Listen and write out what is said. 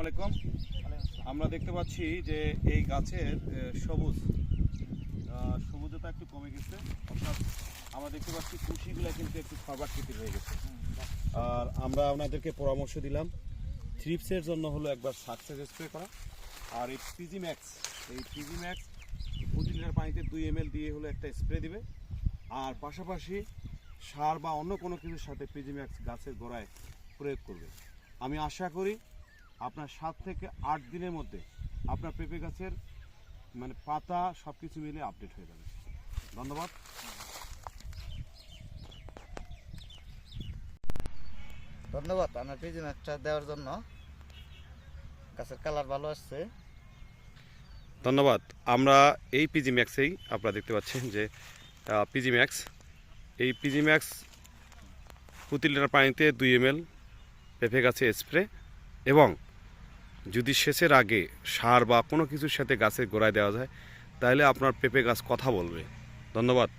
আলাইকুম। আমরা দেখতে পাচ্ছি যে এই গাছের সবুজ সবুজতা একটু কমে গেছে। অর্থাৎ আমরা দেখতে পাচ্ছি কুশিগুলো কিন্তু একটু সর্বাকৃতির হয়ে গেছে। আর আমরা আপনাদেরকে পরামর্শ দিলাম, থ্রিপসের জন্য হলো একবার সাকসেস স্প্রে করা। আর এই পিজি ম্যাক্স এই পিজি ম্যাক্স প্রতি লিটার পানিতে দুই এম দিয়ে হলো একটা স্প্রে দিবে। আর পাশাপাশি সার বা অন্য কোনো কিছুর সাথে পিজি ম্যাক্স গাছের গোড়ায় প্রয়োগ করবে। আমি আশা করি আপনার সাত থেকে আট দিনের মধ্যে আপনার পেঁপে গাছের মানে পাতা সব কিছু মিলে আপডেট হয়ে যাবে। ধন্যবাদ। ধন্যবাদ আমার পিজি ম্যাচটা দেওয়ার জন্য। গাছের কালার ভালো আসছে। ধন্যবাদ। আমরা এই পিজি ম্যাক্সেই আপনারা দেখতে পাচ্ছেন যে পিজি ম্যাক্স এই পিজি ম্যাক্স প্রতি লিটার পানিতে দুই এম এল পেঁপে গাছে স্প্রে এবং যদি সেচের আগে সার বা কোনো কিছুর সাথে গাছের গোড়ায় দেওয়া যায়, তাহলে আপনার পেঁপে গাছ কথা বলবে। ধন্যবাদ।